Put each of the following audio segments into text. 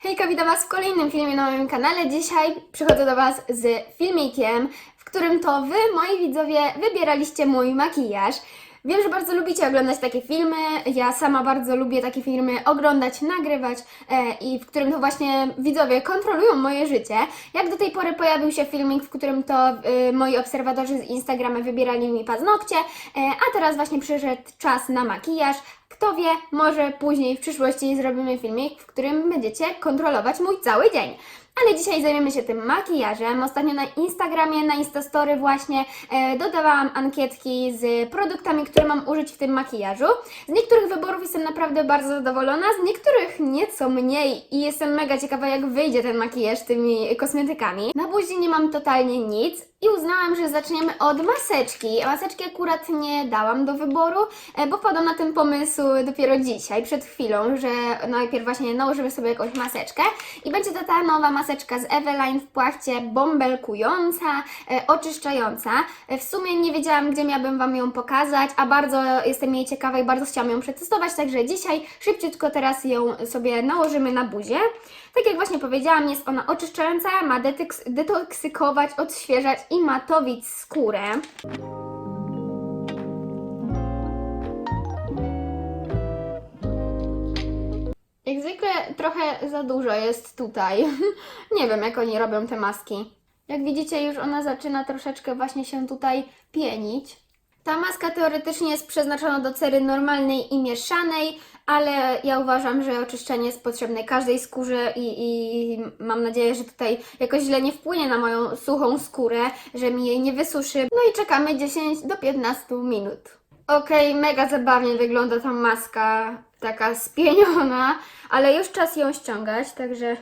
Hejka, witam Was w kolejnym filmie na moim kanale. Dzisiaj przychodzę do Was z filmikiem, w którym to Wy, moi widzowie, wybieraliście mój makijaż. Wiem, że bardzo lubicie oglądać takie filmy. Ja sama bardzo lubię takie filmy oglądać, nagrywać e, i w którym to właśnie widzowie kontrolują moje życie. Jak do tej pory pojawił się filmik, w którym to e, moi obserwatorzy z Instagrama wybierali mi paznokcie, e, a teraz właśnie przyszedł czas na makijaż. Kto wie, może później w przyszłości zrobimy filmik, w którym będziecie kontrolować mój cały dzień. Ale dzisiaj zajmiemy się tym makijażem. Ostatnio na Instagramie, na Instastory właśnie e, dodawałam ankietki z produktami, które mam użyć w tym makijażu. Z niektórych wyborów jestem naprawdę bardzo zadowolona, z niektórych nieco mniej i jestem mega ciekawa jak wyjdzie ten makijaż tymi kosmetykami. Na buzi nie mam totalnie nic i uznałam, że zaczniemy od maseczki. Maseczki akurat nie dałam do wyboru, e, bo padłam na ten pomysł dopiero dzisiaj, przed chwilą, że najpierw właśnie nałożymy sobie jakąś maseczkę i będzie to ta nowa maseczka z Eveline w płachcie bąbelkująca, e, oczyszczająca. E, W sumie nie wiedziałam, gdzie miałabym Wam ją pokazać, a bardzo jestem jej ciekawa i bardzo chciałam ją przetestować, także dzisiaj szybciutko teraz ją sobie nałożymy na buzię. Tak jak właśnie powiedziałam, jest ona oczyszczająca, ma detoksykować, odświeżać i matowić skórę. Jak zwykle trochę za dużo jest tutaj. Nie wiem, jak oni robią te maski. Jak widzicie, już ona zaczyna troszeczkę właśnie się tutaj pienić. Ta maska teoretycznie jest przeznaczona do cery normalnej i mieszanej, ale ja uważam, że oczyszczenie jest potrzebne każdej skórze i, i mam nadzieję, że tutaj jakoś źle nie wpłynie na moją suchą skórę, że mi jej nie wysuszy. No i czekamy 10 do 15 minut. Okej, mega zabawnie wygląda ta maska, taka spieniona, ale już czas ją ściągać, także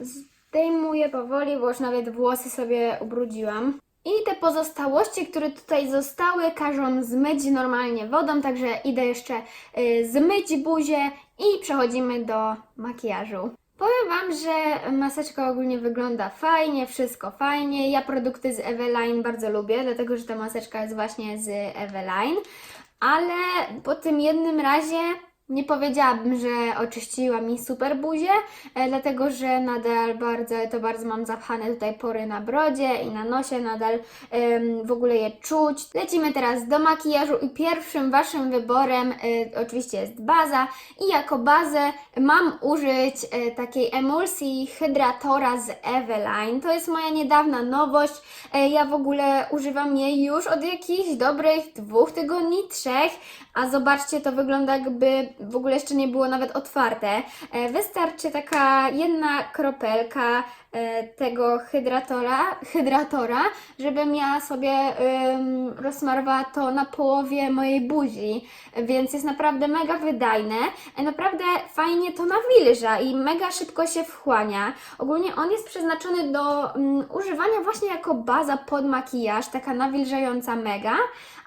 zdejmuję powoli, bo już nawet włosy sobie ubrudziłam. I te pozostałości, które tutaj zostały, każą zmyć normalnie wodą, także idę jeszcze y, zmyć buzię i przechodzimy do makijażu. Powiem Wam, że maseczka ogólnie wygląda fajnie, wszystko fajnie. Ja produkty z Eveline bardzo lubię, dlatego że ta maseczka jest właśnie z Eveline, ale po tym jednym razie nie powiedziałabym, że oczyściła mi super buzię, e, dlatego że nadal bardzo, to bardzo mam zapchane tutaj pory na brodzie i na nosie, nadal w ogóle je czuć. Lecimy teraz do makijażu i pierwszym Waszym wyborem e, oczywiście jest baza i jako bazę mam użyć e, takiej emulsji hydratora z Eveline. To jest moja niedawna nowość. Ja w ogóle używam jej już od jakichś dobrych dwóch tygodni, trzech, a zobaczcie, to wygląda jakby w ogóle jeszcze nie było nawet otwarte. E, Wystarczy taka jedna kropelka tego hydratora, hydratora żebym ja sobie ym, rozsmarowała to na połowie mojej buzi, więc jest naprawdę mega wydajne. E, Naprawdę fajnie to nawilża i mega szybko się wchłania. Ogólnie on jest przeznaczony do używania właśnie jako baza pod makijaż, taka nawilżająca mega,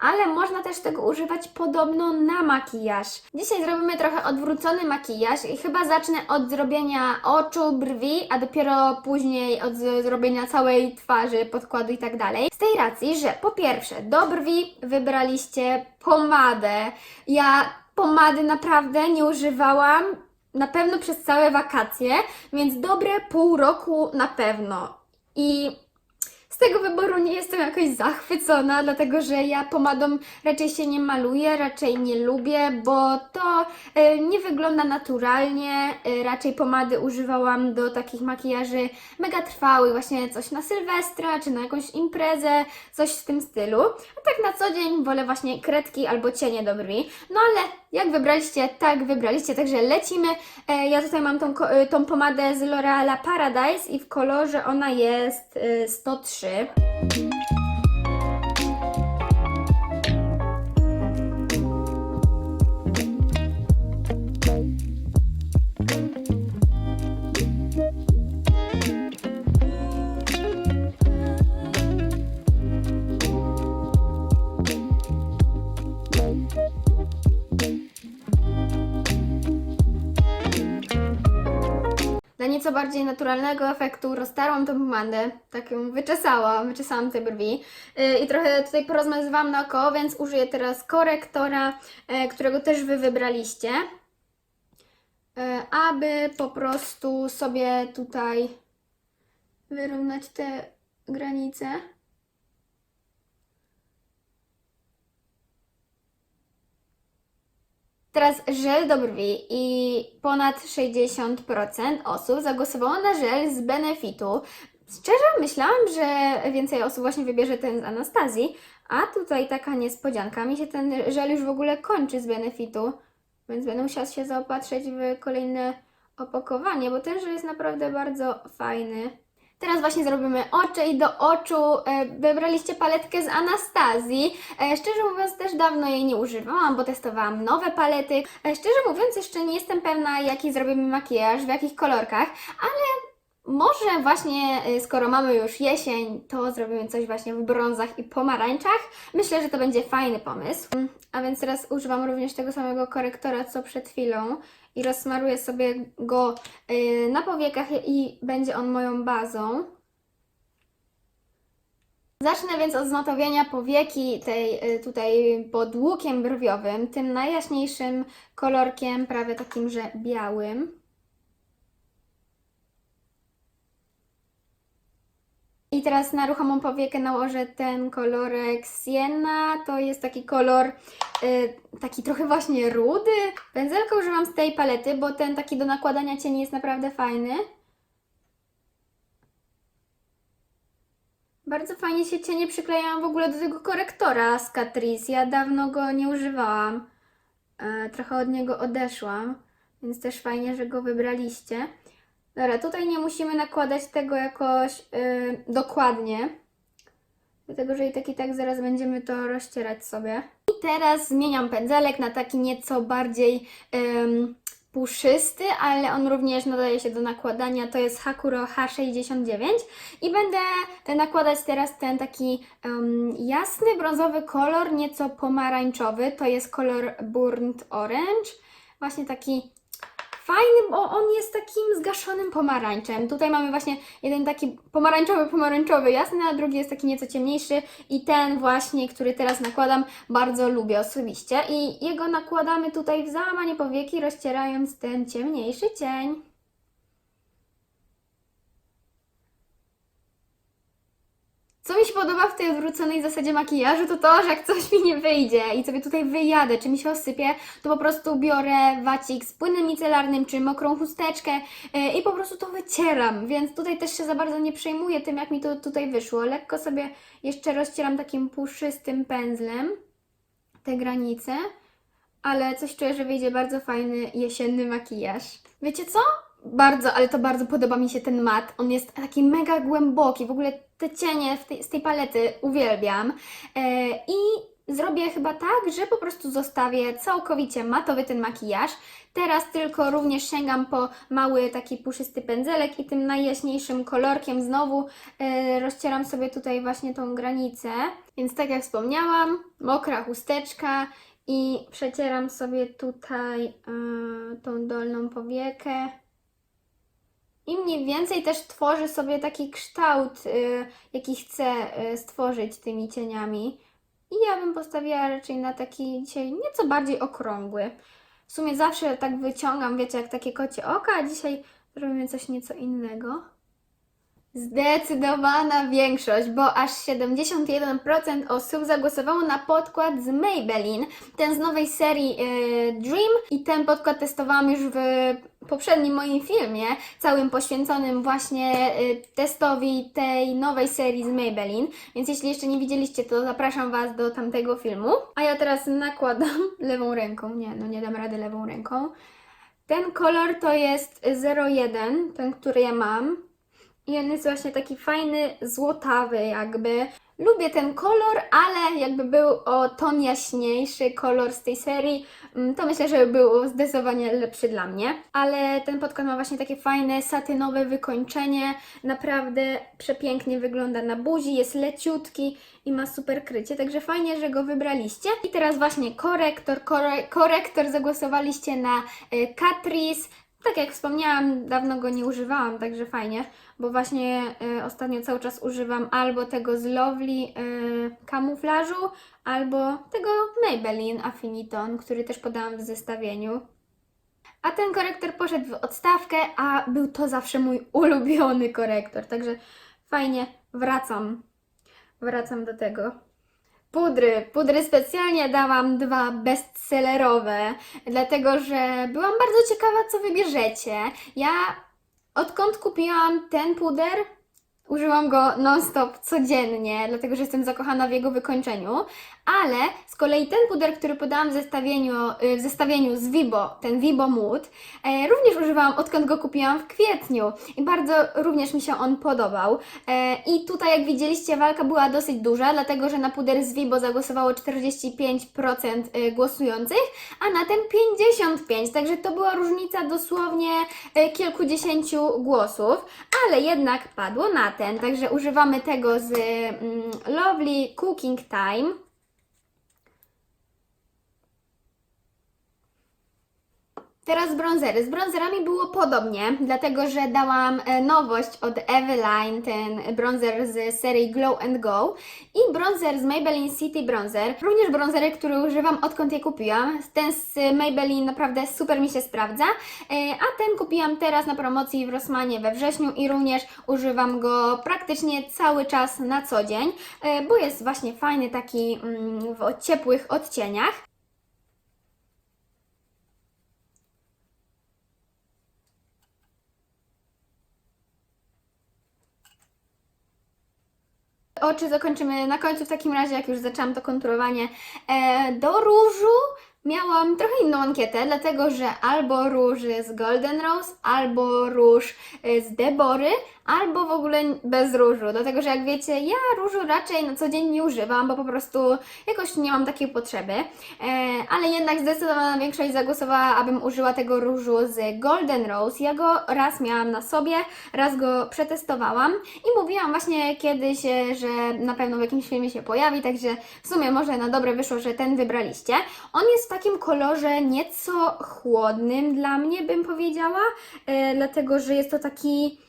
ale można też tego używać podobno na makijaż. Dzisiaj zrobimy trochę odwrócony makijaż i chyba zacznę od zrobienia oczu, brwi, a dopiero później od z- zrobienia całej twarzy, podkładu i tak dalej. Z tej racji, że po pierwsze do brwi wybraliście pomadę. Ja pomady naprawdę nie używałam na pewno przez całe wakacje, więc dobre pół roku na pewno. I z tego wyboru nie jestem jakoś zachwycona, dlatego że ja pomadą raczej się nie maluję, raczej nie lubię, bo to e, nie wygląda naturalnie. E, raczej pomady używałam do takich makijaży mega trwałych, właśnie coś na Sylwestra czy na jakąś imprezę, coś w tym stylu. A tak na co dzień wolę właśnie kredki albo cienie do brwi. No ale jak wybraliście, tak wybraliście, także lecimy. E, ja tutaj mam tą, e, tą pomadę z L'Oreala Paradise i w kolorze ona jest e, 103. Nieco bardziej naturalnego efektu roztarłam tą pomadę, tak ją wyczesałam, wyczesałam te brwi yy, i trochę tutaj porozmazywałam naokoło, więc użyję teraz korektora, yy, którego też Wy wybraliście. e, aby po prostu sobie tutaj wyrównać te granice. Teraz żel do brwi i ponad 60% osób zagłosowało na żel z Benefitu. Szczerze myślałam, że więcej osób właśnie wybierze ten z Anastazji, a tutaj taka niespodzianka. Mi się ten żel już w ogóle kończy z Benefitu, więc będę musiała się zaopatrzyć w kolejne opakowanie, bo ten żel jest naprawdę bardzo fajny. Teraz właśnie zrobimy oczy i do oczu e, wybraliście paletkę z Anastazji. E, szczerze mówiąc też dawno jej nie używałam, bo testowałam nowe palety. E, szczerze mówiąc jeszcze nie jestem pewna jaki zrobimy makijaż, w jakich kolorkach, ale może właśnie e, skoro mamy już jesień, to zrobimy coś właśnie w brązach i pomarańczach. Myślę, że to będzie fajny pomysł. A więc teraz używam również tego samego korektora co przed chwilą i rozsmaruję sobie go y, na powiekach i będzie on moją bazą. Zacznę więc od zmatowienia powieki tej y, tutaj pod łukiem brwiowym, tym najjaśniejszym kolorkiem, prawie takim, że białym. I teraz na ruchomą powiekę nałożę ten kolorek Sienna. To jest taki kolor y, taki trochę właśnie rudy. Pędzelka używam z tej palety, bo ten taki do nakładania cieni jest naprawdę fajny. Bardzo fajnie się cienie przyklejają w ogóle do tego korektora z Catrice. Ja dawno go nie używałam. E, trochę od niego odeszłam, więc też fajnie, że go wybraliście. Dobra, tutaj nie musimy nakładać tego jakoś y, dokładnie, dlatego że i tak i tak zaraz będziemy to rozcierać sobie. I teraz zmieniam pędzelek na taki nieco bardziej ym, puszysty, ale on również nadaje się do nakładania. To jest Hakuro H69 i będę nakładać teraz ten taki jasny brązowy kolor, nieco pomarańczowy. To jest kolor Burnt Orange. Właśnie taki fajny, bo on jest takim zgaszonym pomarańczem. Tutaj mamy właśnie jeden taki pomarańczowy, pomarańczowy jasny, a drugi jest taki nieco ciemniejszy i ten właśnie, który teraz nakładam, bardzo lubię osobiście i jego nakładamy tutaj w załamanie powieki, rozcierając ten ciemniejszy cień. Co mi się podoba w tej odwróconej zasadzie makijażu, to to, że jak coś mi nie wyjdzie i sobie tutaj wyjadę, czy mi się osypie, to po prostu biorę wacik z płynem micelarnym, czy mokrą chusteczkę yy, i po prostu to wycieram, więc tutaj też się za bardzo nie przejmuję tym, jak mi to tutaj wyszło. Lekko sobie jeszcze rozcieram takim puszystym pędzlem te granice, ale coś czuję, że wyjdzie bardzo fajny jesienny makijaż. Wiecie co? Bardzo, ale to bardzo podoba mi się ten mat. On jest taki mega głęboki. W ogóle te cienie tej, z tej palety uwielbiam. E, I zrobię chyba tak, że po prostu zostawię całkowicie matowy ten makijaż. Teraz tylko również sięgam po mały taki puszysty pędzelek i tym najjaśniejszym kolorkiem znowu e, rozcieram sobie tutaj właśnie tą granicę. Więc tak jak wspomniałam, mokra chusteczka i przecieram sobie tutaj e, tą dolną powiekę. I mniej więcej też tworzy sobie taki kształt, y, jaki chcę y, stworzyć tymi cieniami. I ja bym postawiła raczej na taki dzisiaj nieco bardziej okrągły. W sumie zawsze tak wyciągam, wiecie, jak takie kocie oka, a dzisiaj zrobimy coś nieco innego. Zdecydowana większość, bo aż 71% osób zagłosowało na podkład z Maybelline, ten z nowej serii e, Dream i ten podkład testowałam już w poprzednim moim filmie, całym poświęconym właśnie e, testowi tej nowej serii z Maybelline, więc jeśli jeszcze nie widzieliście, to zapraszam Was do tamtego filmu. A ja teraz nakładam lewą ręką, nie, no nie dam rady lewą ręką. Ten kolor to jest 01, ten, który ja mam. I on jest właśnie taki fajny, złotawy jakby. Lubię ten kolor, ale jakby był o ton jaśniejszy kolor z tej serii, mm, to myślę, że by był zdecydowanie lepszy dla mnie. Ale ten podkład ma właśnie takie fajne, satynowe wykończenie. Naprawdę przepięknie wygląda na buzi, jest leciutki i ma super krycie, także fajnie, że go wybraliście. I teraz właśnie korektor, kore, korektor zagłosowaliście na y, Catrice. Tak jak wspomniałam, dawno go nie używałam, także fajnie, bo właśnie y, ostatnio cały czas używam albo tego z Lovely y, kamuflażu, albo tego Maybelline Affiniton, który też podałam w zestawieniu. A ten korektor poszedł w odstawkę, a był to zawsze mój ulubiony korektor. Także fajnie, wracam. Wracam do tego. Pudry. Pudry specjalnie dałam dwa bestsellerowe, dlatego że byłam bardzo ciekawa, co wybierzecie. Ja odkąd kupiłam ten puder, użyłam go non-stop codziennie, dlatego że jestem zakochana w jego wykończeniu. Ale z kolei ten puder, który podałam w zestawieniu, y, w zestawieniu z Vibo, ten Vibo Mood, e, również używałam odkąd go kupiłam w kwietniu i bardzo również mi się on podobał. E, I tutaj, jak widzieliście, walka była dosyć duża, dlatego że na puder z Vibo zagłosowało 45% y, głosujących, a na ten 55%, także to była różnica dosłownie y, kilkudziesięciu głosów, ale jednak padło na ten, także używamy tego z mm, Lovely Cooking Time. Teraz bronzery. Z bronzerami było podobnie, dlatego że dałam e, nowość od Eveline, ten bronzer z serii Glow and Go i bronzer z Maybelline City Bronzer. Również bronzery, który używam odkąd je kupiłam. Ten z Maybelline naprawdę super mi się sprawdza, e, a ten kupiłam teraz na promocji w Rossmanie we wrześniu i również używam go praktycznie cały czas na co dzień, e, bo jest właśnie fajny taki mm, w ciepłych odcieniach. Oczy zakończymy na końcu w takim razie, jak już zaczęłam to konturowanie. E, do różu miałam trochę inną ankietę, dlatego że albo róż z Golden Rose, albo róż e, z Debory, albo w ogóle bez różu. Dlatego, że jak wiecie, ja różu raczej na co dzień nie używam, bo po prostu jakoś nie mam takiej potrzeby. E, ale jednak zdecydowana większość zagłosowała, abym użyła tego różu z Golden Rose. Ja go raz miałam na sobie, raz go przetestowałam i mówiłam właśnie kiedyś, e, że na pewno w jakimś filmie się pojawi, także w sumie może na dobre wyszło, że ten wybraliście. On jest w takim kolorze nieco chłodnym dla mnie, bym powiedziała, e, dlatego że jest to taki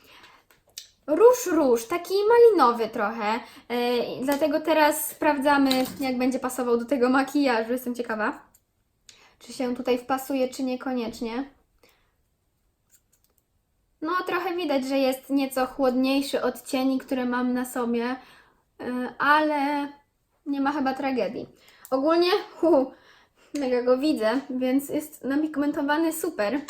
róż róż, taki malinowy trochę. I dlatego teraz sprawdzamy, jak będzie pasował do tego makijażu. Jestem ciekawa, czy się tutaj wpasuje, czy niekoniecznie. No, trochę widać, że jest nieco chłodniejszy od cieni, które mam na sobie, e, ale nie ma chyba tragedii. Ogólnie, hu, mega go widzę, więc jest napigmentowany super.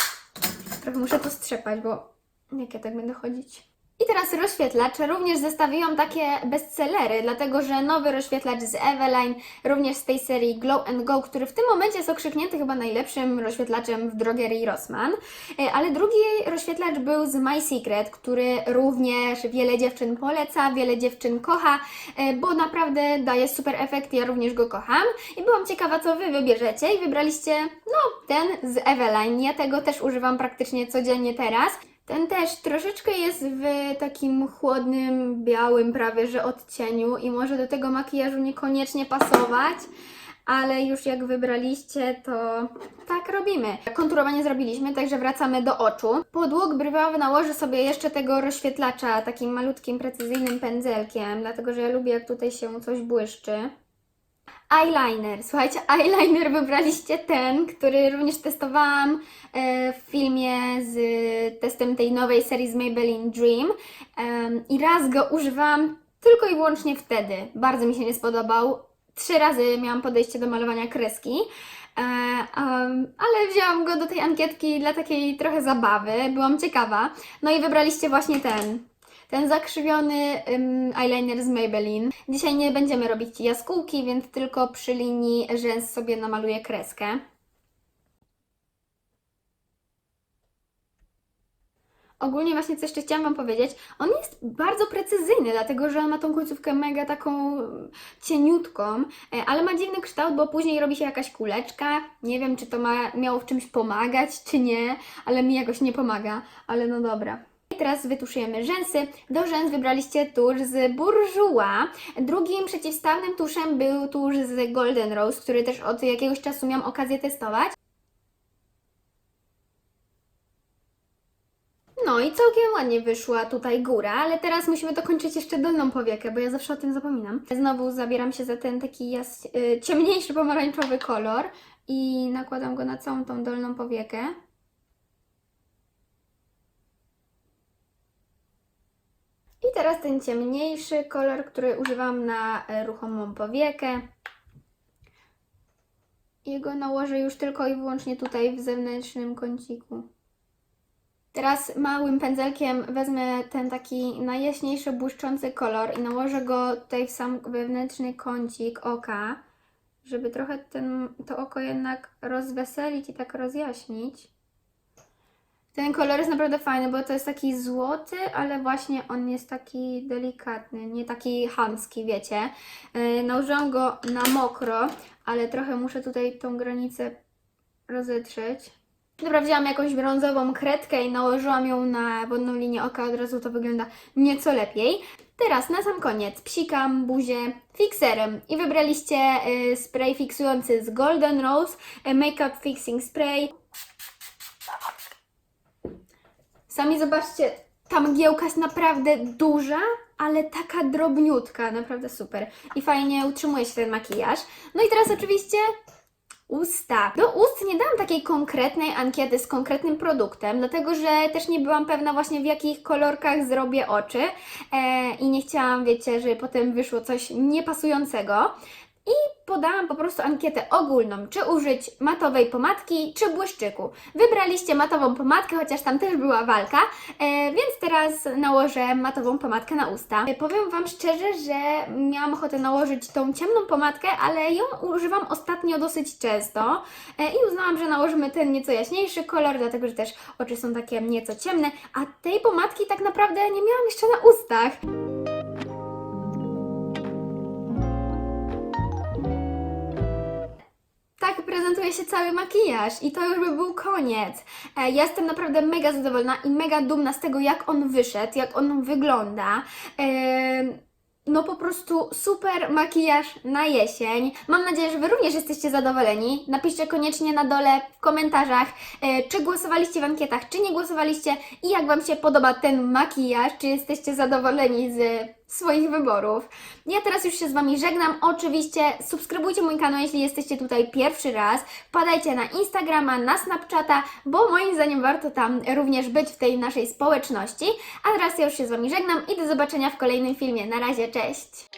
Trochę muszę to strzepać, bo jak ja tak będę chodzić. I teraz rozświetlacz. Również zestawiłam takie bestsellery, dlatego że nowy rozświetlacz z Eveline, również z tej serii Glow and Go, który w tym momencie jest okrzyknięty chyba najlepszym rozświetlaczem w drogerii Rossmann. E, Ale drugi rozświetlacz był z My Secret, który również wiele dziewczyn poleca, wiele dziewczyn kocha, e, bo naprawdę daje super efekt, ja również go kocham. I byłam ciekawa, co Wy wybierzecie i wybraliście, no, ten z Eveline. Ja tego też używam praktycznie codziennie teraz. Ten też troszeczkę jest w takim chłodnym, białym prawie że odcieniu i może do tego makijażu niekoniecznie pasować, ale już jak wybraliście, to tak robimy. Konturowanie zrobiliśmy, także wracamy do oczu. Podłog brwiowy nałożę sobie jeszcze tego rozświetlacza takim malutkim, precyzyjnym pędzelkiem, dlatego że ja lubię jak tutaj się coś błyszczy. Eyeliner. Słuchajcie, eyeliner wybraliście ten, który również testowałam e, w filmie z testem tej nowej serii z Maybelline Dream. I raz go używałam tylko i wyłącznie wtedy. Bardzo mi się nie spodobał. Trzy razy miałam podejście do malowania kreski. E, ale wzięłam go do tej ankietki dla takiej trochę zabawy, byłam ciekawa. No i wybraliście właśnie ten. Ten zakrzywiony ym, eyeliner z Maybelline. Dzisiaj nie będziemy robić jaskółki, więc tylko przy linii rzęs sobie namaluję kreskę. Ogólnie właśnie co jeszcze chciałam Wam powiedzieć, on jest bardzo precyzyjny, dlatego że on ma tą końcówkę mega taką cieniutką, e, ale ma dziwny kształt, bo później robi się jakaś kuleczka. Nie wiem, czy to ma, miało w czymś pomagać, czy nie, ale mi jakoś nie pomaga, ale no dobra. Teraz wytuszujemy rzęsy. Do rzęs wybraliście tusz z Bourjois. Drugim przeciwstawnym tuszem był tusz z Golden Rose, który też od jakiegoś czasu miałam okazję testować. No i całkiem ładnie wyszła tutaj góra, ale teraz musimy dokończyć jeszcze dolną powiekę, bo ja zawsze o tym zapominam. Znowu zabieram się za ten taki jas- y, ciemniejszy pomarańczowy kolor i nakładam go na całą tą dolną powiekę. I teraz ten ciemniejszy kolor, który używam na e, ruchomą powiekę. Jego nałożę już tylko i wyłącznie tutaj w zewnętrznym kąciku. Teraz małym pędzelkiem wezmę ten taki najjaśniejszy, błyszczący kolor i nałożę go tutaj w sam wewnętrzny kącik oka, żeby trochę ten, to oko jednak rozweselić i tak rozjaśnić. Ten kolor jest naprawdę fajny, bo to jest taki złoty, ale właśnie on jest taki delikatny, nie taki chamski, wiecie. Yy, nałożyłam go na mokro, ale trochę muszę tutaj tą granicę rozetrzeć. Dobra, wzięłam jakąś brązową kredkę i nałożyłam ją na wodną linię oka, od razu to wygląda nieco lepiej. Teraz na sam koniec psikam buzię fixerem i wybraliście y, spray fiksujący z Golden Rose y, Makeup Fixing Spray. Sami zobaczcie, ta mgiełka jest naprawdę duża, ale taka drobniutka, naprawdę super. I fajnie utrzymuje się ten makijaż. No i teraz oczywiście usta. Do ust nie dałam takiej konkretnej ankiety z konkretnym produktem, dlatego że też nie byłam pewna właśnie w jakich kolorkach zrobię oczy e, i nie chciałam, wiecie, żeby potem wyszło coś niepasującego. I podałam po prostu ankietę ogólną, czy użyć matowej pomadki, czy błyszczyku. Wybraliście matową pomadkę, chociaż tam też była walka, e, więc teraz nałożę matową pomadkę na usta. E, powiem Wam szczerze, że miałam ochotę nałożyć tą ciemną pomadkę, ale ją używam ostatnio dosyć często e, i uznałam, że nałożymy ten nieco jaśniejszy kolor, dlatego że też oczy są takie nieco ciemne, a tej pomadki tak naprawdę nie miałam jeszcze na ustach. Prezentuje się cały makijaż i to już by był koniec. E, ja jestem naprawdę mega zadowolona i mega dumna z tego, jak on wyszedł, jak on wygląda. E, no po prostu super makijaż na jesień. Mam nadzieję, że Wy również jesteście zadowoleni. Napiszcie koniecznie na dole w komentarzach, e, czy głosowaliście w ankietach, czy nie głosowaliście i jak Wam się podoba ten makijaż, czy jesteście zadowoleni z swoich wyborów. Ja teraz już się z Wami żegnam. Oczywiście subskrybujcie mój kanał, jeśli jesteście tutaj pierwszy raz. Wpadajcie na Instagrama, na Snapchata, bo moim zdaniem warto tam również być w tej naszej społeczności. A teraz ja już się z Wami żegnam i do zobaczenia w kolejnym filmie. Na razie, cześć!